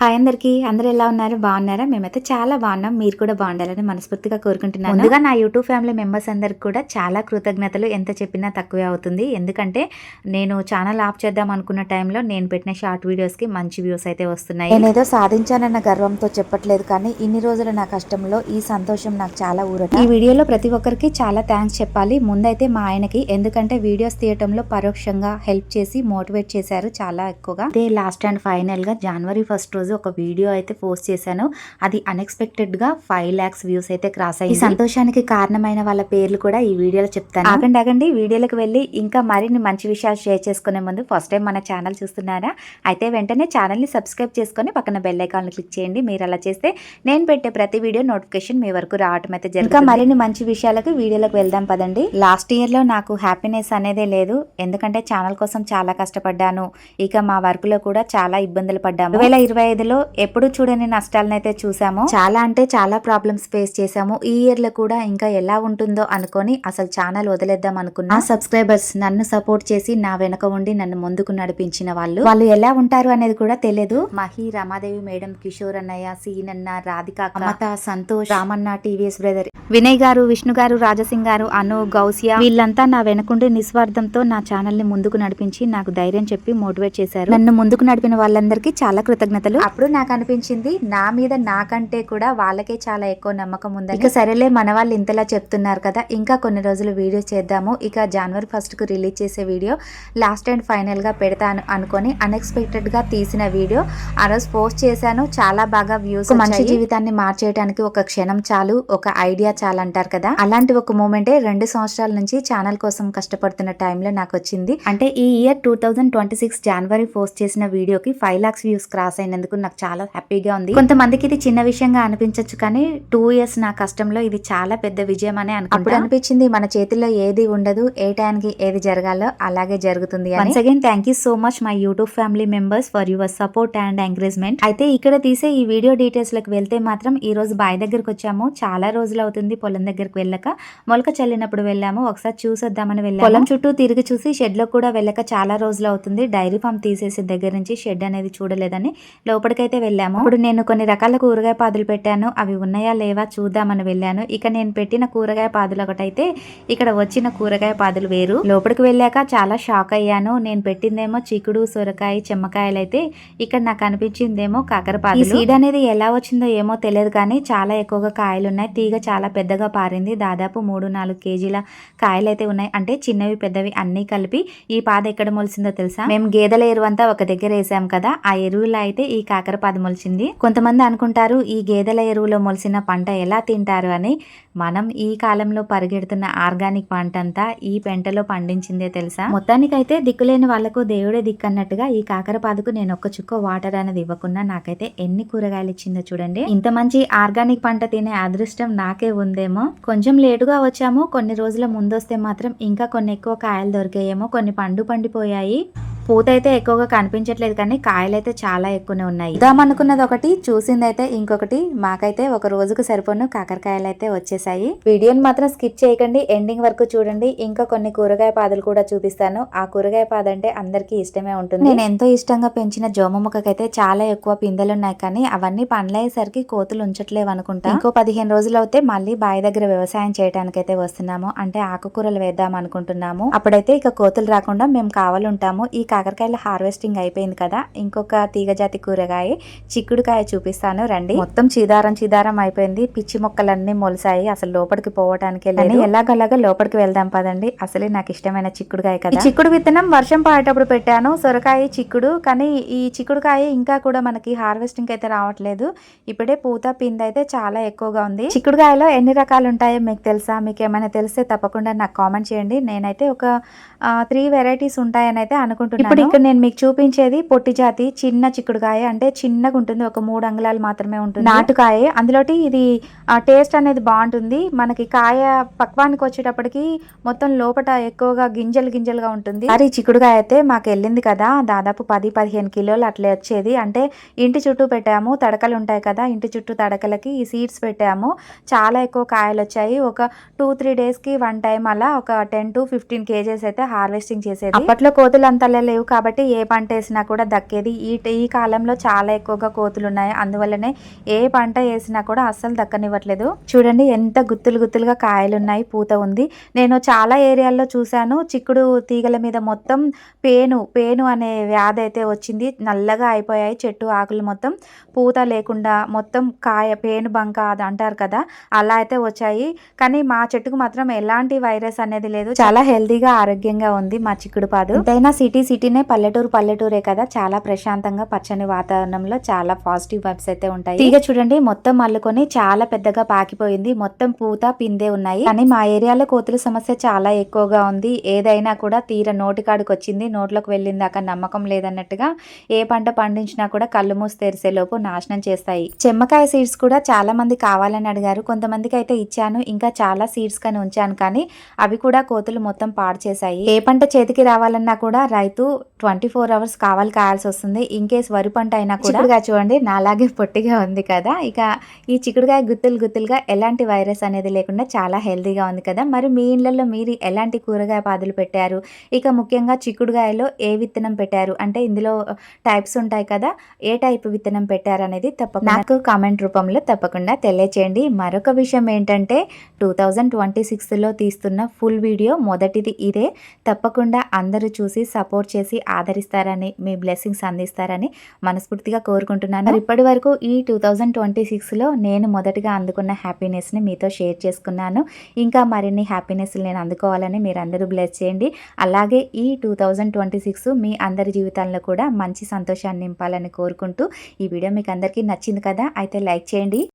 Hi అందరికి. అందరూ ఎలా ఉన్నారు? బాగున్నారా? మేమైతే చాలా బాగున్నాం. మీరు కూడా బాగుండాలని మనస్ఫూర్తిగా కోరుకుంటున్నాను. ముందుగా నా యూట్యూబ్ ఫ్యామిలీ మెంబర్స్ అందరికి కూడా చాలా కృతజ్ఞతలు. ఎంత చెప్పినా తక్కువే అవుతుంది. ఎందుకంటే నేను ఛానల్ ఆఫ్ చేద్దాం అనుకున్న టైంలో నేను పెట్టిన షార్ట్ వీడియోస్కి మంచి వ్యూస్ అయితే వస్తున్నాయి. నేనేదో సాధించానన్న గర్వంతో చెప్పట్లేదు కానీ ఇన్ని రోజుల నా కష్టంలో ఈ సంతోషం నాకు చాలా ఊరట. ఈ వీడియోలో ప్రతి ఒక్కరికి చాలా థ్యాంక్స్ చెప్పాలి. ముందైతే మా ఆయనకి ఎందుకంటే వీడియోస్ తీయటంలో పరోక్షంగా హెల్ప్ చేసి మోటివేట్ చేశారు చాలా ఎక్కువగా. అదే లాస్ట్ అండ్ ఫైనల్గా జనవరి ఫస్ట్ రోజు ఒక వీడియో అయితే పోస్ట్ చేశాను. అది అన్ఎక్స్పెక్టెడ్గా ఫైవ్ లాక్స్ వ్యూస్ అయితే క్రాస్ అయ్యి సంతోషానికి కారణమైన వాళ్ళ పేర్లు కూడా ఈ వీడియోలో చెప్తాను. ఆగండి ఆగండి. వీడియోలకు వెళ్ళి ఇంకా మరిన్ని మంచి విషయాలు షేర్ చేసుకునే ముందు ఫస్ట్ టైం మన ఛానల్ చూస్తున్నారా? అయితే వెంటనే ఛానల్ని సబ్స్క్రైబ్ చేసుకొని పక్కన బెల్ ఐకాన్ క్లిక్ చేయండి. మీరు అలా చేస్తే నేను పెట్టే ప్రతి వీడియో నోటిఫికేషన్ మీ వరకు రావటం అయితే జరుగుతుంది. ఇంకా మరిన్ని మంచి విషయాలకు వీడియోలకు వెళ్దాం పదండి. లాస్ట్ ఇయర్లో నాకు హ్యాపీనెస్ అనేదే లేదు. ఎందుకంటే ఛానల్ కోసం చాలా కష్టపడ్డాను. ఇక మా వర్క్లో కూడా చాలా ఇబ్బందులు పడ్డాము. రెండు వేల ఇరవై ఐదులో ఎప్పుడు చూడని నష్టాలను అయితే చూసాము చాలా అంటే చాలా ప్రాబ్లమ్స్ ఫేస్ చేసాము. ఈ ఇయర్లో కూడా ఇంకా ఎలా ఉంటుందో అనుకొని అసలు ఛానల్ వదిలేద్దాం అనుకున్నా. సబ్స్క్రైబర్స్ నన్ను సపోర్ట్ చేసి నా వెనక ఉండి నన్ను ముందుకు నడిపించిన వాళ్ళు. వాళ్ళు ఎలా ఉంటారు అనేది కూడా తెలియదు మహి రమాదేవి మేడం కిషోర్ అన్నయ్య సీనన్న రాధిక మమత సంతోష్ రామన్న టీవీఎస్ బ్రదర్ వినయ్ గారు విష్ణు గారు రాజసింగ్ గారు అను గౌసియా వీళ్ళంతా నా వెనకుండి నిస్వార్థంతో నా ఛానల్ని ముందుకు నడిపించి నాకు ధైర్యం చెప్పి మోటివేట్ చేశారు. నన్ను ముందుకు నడిపిన వాళ్ళందరికీ చాలా కృతజ్ఞతలు. అప్పుడు నాకు అనిపించింది నా మీద నాకంటే కూడా వాళ్ళకే చాలా ఎక్కువ నమ్మకం ఉంది ఇక సరేలే మన వాళ్ళు ఇంతలా చెప్తున్నారు కదా ఇంకా కొన్ని రోజులు వీడియో చేద్దాము. ఇక జనవరి ఫస్ట్కు రిలీజ్ చేసే వీడియో లాస్ట్ అండ్ ఫైనల్గా పెడతాను అనుకొని అన్ఎక్స్పెక్టెడ్గా తీసిన వీడియో ఆ రోజు పోస్ట్ చేశాను. చాలా బాగా వ్యూస్ మంచి జీవితాన్ని మార్చేయడానికి ఒక క్షణం చాలు ఒక ఐడియా చాలు అంటారు కదా. అలాంటి ఒక మూమెంటే రెండు సంవత్సరాల నుంచి ఛానల్ కోసం కష్టపడుతున్న టైంలో నాకు వచ్చింది అంటే ఈ year two thousand twenty six జనవరి పోస్ట్ చేసిన వీడియోకి ఫైవ్ లాక్స్ వ్యూస్ క్రాస్ అయినందుకు నాకు చాలా హ్యాపీగా ఉంది. కొంతమందికి ఇది చిన్న విషయంగా అనిపించవచ్చు కానీ టూ ఇయర్స్ నా కష్టంలో ఇది చాలా పెద్ద విజయం అనే అప్పుడు అనిపించింది మన చేతిలో ఏది ఉండదు ఏ టైంకి ఏది జరగాలో అలాగే జరుగుతుంది once again thank you so much my YouTube family members for your support and encouragement అయితే ఇక్కడ తీసే ఈ వీడియో డీటెయిల్స్లకు వెళ్తే మాత్రం ఈ రోజు బాయ్ దగ్గరకు వచ్చాము. చాలా రోజులు అవుతుంది పొలం దగ్గరకు వెళ్ళక. మొలక చల్లినప్పుడు వెళ్ళాము. ఒకసారి చూసొద్దామని వెళ్ళాము. పొలం చుట్టూ తిరిగి చూసి షెడ్లో కూడా వెళ్ళక చాలా రోజులు అవుతుంది. డైరీ ఫామ్ తీసేసి దగ్గర నుంచి షెడ్ అనేది చూడలేదని లోపలికైతే వెళ్ళాము ఇప్పుడు నేను కొన్ని రకాల కూరగాయ పాదులు పెట్టాను. అవి ఉన్నాయా లేవా చూద్దామని వెళ్ళాను. ఇక నేను పెట్టిన కూరగాయ పాదులు ఒకటైతే ఇక్కడ వచ్చిన కూరగాయ పాదులు వేరు. లోపలికి వెళ్ళాక చాలా షాక్ అయ్యాను. నేను పెట్టిందేమో చిక్కుడు సొరకాయ చెమ్మకాయలు అయితే ఇక్కడ నాకు అనిపించిందేమో కాకరపాదు సీడ్ అనేది ఎలా వచ్చిందో ఏమో తెలియదు కానీ చాలా ఎక్కువగా కాయలు ఉన్నాయి. తీగ చాలా పెద్దగా పారింది. దాదాపు మూడు నాలుగు కేజీల కాయలు అయితే ఉన్నాయి. అంటే చిన్నవి పెద్దవి అన్ని కలిపి ఈ పాద ఎక్కడ మొలిసిందో తెలుసా? మేము గేదెల ఎరువు అంతా ఒక దగ్గర వేసాం కదా. ఆ ఎరువులో అయితే ఈ కాకరపాదు మొలిచింది. కొంతమంది అనుకుంటారు ఈ గేదెల ఎరువులో మొలిసిన పంట ఎలా తింటారు అని. మనం ఈ కాలంలో పరిగెడుతున్న ఆర్గానిక్ పంట అంతా ఈ పెంటలో పండించిందే తెలుసా? మొత్తానికైతే దిక్కులేని వాళ్ళకు దేవుడే దిక్కు అన్నట్టుగా ఈ కాకరపాదుకు నేను ఒక్క చుక్క వాటర్ అనేది ఇవ్వకుండా నాకైతే ఎన్ని కూరగాయలు ఇచ్చిందో చూడండి. ఇంత మంచి ఆర్గానిక్ పంట తినే అదృష్టం నాకే ఉందేమో. కొంచెం లేటుగా వచ్చాము కొన్ని రోజుల ముందొస్తే మాత్రం ఇంకా కొన్ని ఎక్కువ కాయలు దొరికాయేమో కొన్ని పండు పండిపోయాయి. పూత అయితే ఎక్కువగా కనిపించట్లేదు కానీ కాయలు అయితే చాలా ఎక్కువనే ఉన్నాయి. ఇద్దామనుకున్నది ఒకటి చూసిందైతే ఇంకొకటి. మాకైతే ఒక రోజుకు సరిపోను కాకరకాయలు అయితే వచ్చేసాయి. వీడియోని మాత్రం స్కిప్ చేయకండి. ఎండింగ్ వరకు చూడండి. ఇంకా కొన్ని కూరగాయ పాదులు కూడా చూపిస్తాను. ఆ కూరగాయ పాద అంటే అందరికీ ఇష్టమే ఉంటుంది. నేను ఎంతో ఇష్టంగా పెంచిన జోమ మొక్కకైతే చాలా ఎక్కువ పిందెలు ఉన్నాయి కానీ అవన్నీ పండ్లయ్యేసరికి కోతులు ఉంచట్లేవు అనుకుంటా. ఇంకో పదిహేను రోజులు అయితే మళ్ళీ బావి దగ్గర వ్యవసాయం చేయడానికి అయితే వస్తున్నాము. అంటే ఆకుకూరలు వేద్దాం అనుకుంటున్నాము. అప్పుడైతే ఇక కోతులు రాకుండా మేము కావాలంటాము. ఈ కాకరకాయల హార్వెస్టింగ్ అయిపోయింది కదా ఇంకొక తీగజాతి కూరగాయ చిక్కుడుకాయ చూపిస్తాను. రండి. మొత్తం చీదారం చీదారం అయిపోయింది. పిచ్చి మొక్కలన్నీ మొలిసాయి. అసలు లోపలికి పోవటానికి లేదు. ఎలాగలాగా లోపలికి వెళ్దాం పదండి. అసలే నాకు ఇష్టమైన చిక్కుడుకాయ కదా. చిక్కుడు విత్తనం వర్షం పాడేటప్పుడు పెట్టాను. సొరకాయ చిక్కుడు. కానీ ఈ చిక్కుడుకాయ ఇంకా కూడా మనకి హార్వెస్టింగ్ అయితే రావట్లేదు. ఇప్పుడే పూత పిండి అయితే చాలా ఎక్కువగా ఉంది. చిక్కుడుకాయలో ఎన్ని రకాలు ఉంటాయో మీకు తెలుసా? మీకు ఏమైనా తెలిస్తే తప్పకుండా నాకు కామెంట్ చేయండి. నేనైతే ఒక త్రీ వెరైటీస్ ఉంటాయని అయితే అనుకుంటున్నాను. ఇప్పుడు ఇక్కడ నేను మీకు చూపించేది పొట్టి జాతి చిన్న చిక్కుడుకాయ అంటే చిన్నగా ఉంటుంది ఒక మూడు అంగుళాలు మాత్రమే ఉంటుంది. నాటుకాయ? అందులోటి ఇది టేస్ట్ అనేది బాగుంటుంది. మనకి కాయ పక్వానికి వచ్చేటప్పటికి మొత్తం లోపల ఎక్కువగా గింజలు గింజలుగా ఉంటుంది. మరి చిక్కుడుకాయ అయితే మాకు వెళ్ళింది కదా దాదాపు పది పదిహేను కిలోలు అట్లే వచ్చేది. అంటే ఇంటి చుట్టూ పెట్టాము తడకలు ఉంటాయి కదా ఇంటి చుట్టూ తడకలకి ఈ సీడ్స్ పెట్టాము. చాలా ఎక్కువ కాయలు వచ్చాయి. ఒక టూ త్రీ డేస్కి వన్ టైం అలా ఒక టెన్ టు ఫిఫ్టీన్ కేజెస్ అయితే హార్వెస్టింగ్ చేసేది. అప్పట్లో కోతులు అంతా లేవు లేవు కాబట్టి ఏ పంట వేసినా కూడా దక్కేది. ఈ ఈ కాలంలో చాలా ఎక్కువగా కోతులు ఉన్నాయి అందువల్లనే ఏ పంట వేసినా కూడా అస్సలు దక్కనివ్వట్లేదు. చూడండి ఎంత గుత్తులు గుత్తులుగా కాయలు ఉన్నాయి పూత ఉంది. నేను చాలా ఏరియాల్లో చూశాను. చిక్కుడు తీగల మీద మొత్తం పేను పేను అనే వ్యాధి అయితే వచ్చింది. నల్లగా అయిపోయాయి చెట్టు ఆకులు మొత్తం. పూత లేకుండా మొత్తం కాయ పేను బంక అది అంటారు కదా అలా అయితే వచ్చాయి. కానీ మా చెట్టుకు మాత్రం ఎలాంటి వైరస్ అనేది లేదు. చాలా హెల్దీగా ఆరోగ్యంగా ఉంది మా చిక్కుడు పాదు. ఎంతైనా సిటీ సిటీనే పల్లెటూరు పల్లెటూరే కదా. చాలా ప్రశాంతంగా పచ్చని వాతావరణంలో చాలా పాజిటివ్ వైబ్స్ అయితే ఉంటాయి. తీగ చూడండి మొత్తం అల్లుకొని చాలా పెద్దగా పాకిపోయింది. మొత్తం పూత పిందే ఉన్నాయి. కానీ మా ఏరియాలో కోతుల సమస్య చాలా ఎక్కువగా ఉంది. ఏదైనా కూడా తీర నోటికాడికి వచ్చింది నోట్లోకి వెళ్ళింది నమ్మకం లేదన్నట్టుగా ఏ పంట పండించినా కూడా కళ్ళు మూసి తెరిసే లోపు నాశనం చేస్తాయి. చెమ్మకాయ సీడ్స్ కూడా చాలా మంది కావాలని అడిగారు. కొంతమందికి అయితే ఇచ్చాను ఇంకా చాలా సీడ్స్ కానీ ఉంచాను కానీ అవి కూడా కోతులు మొత్తం పాడు చేశాయి. ఏ పంట చేతికి రావాలన్నా కూడా రైతు ట్వంటీ ఫోర్ అవర్స్ కావాలి కాయాల్సి వస్తుంది. ఇన్ కేస్ వరి పంట అయినా కూడా చూడండి నాలాగే పొట్టిగా ఉంది కదా. ఇక ఈ చిక్కుడుకాయ గుత్తులు గుత్తులుగా ఎలాంటి వైరస్ అనేది లేకుండా చాలా హెల్తీగా ఉంది కదా. మరి మీ ఇళ్ళలో మీరు ఎలాంటి కూరగాయ పాదులు పెట్టారు? ఇక ముఖ్యంగా చిక్కుడుకాయలో ఏ విత్తనం పెట్టారు? అంటే ఇందులో టైప్స్ ఉంటాయి కదా. ఏ టైప్ విత్తనం పెట్టారు అనేది తప్పకుండా నాకు కామెంట్ రూపంలో తప్పకుండా తెలియచేయండి. మరొక విషయం ఏంటంటే టూ థౌజండ్ ట్వంటీ సిక్స్లో తీస్తున్న ఫుల్ వీడియో మొదటిది ఇదే. తప్పకుండా అందరూ చూసి సపోర్ట్ చేసి ఆదరిస్తారని మీ బ్లెస్సింగ్స్ అందిస్తారని మనస్ఫూర్తిగా కోరుకుంటున్నాను. ఇప్పటి వరకు ఈ టూ థౌజండ్ ట్వంటీ సిక్స్లో నేను మొదటిగా అందుకున్న హ్యాపీనెస్ని మీతో షేర్ చేసుకున్నాను. ఇంకా మరిన్ని హ్యాపీనెస్ నేను అందుకోవాలని మీరు అందరూ బ్లెస్ చేయండి. అలాగే ఈ టూ థౌజండ్ ట్వంటీ సిక్స్ మీ అందరి జీవితాల్లో కూడా మంచి సంతోషాన్ని నింపాలని కోరుకుంటూ ఈ వీడియో మీకు అందరికీ నచ్చింది కదా అయితే లైక్ చేయండి.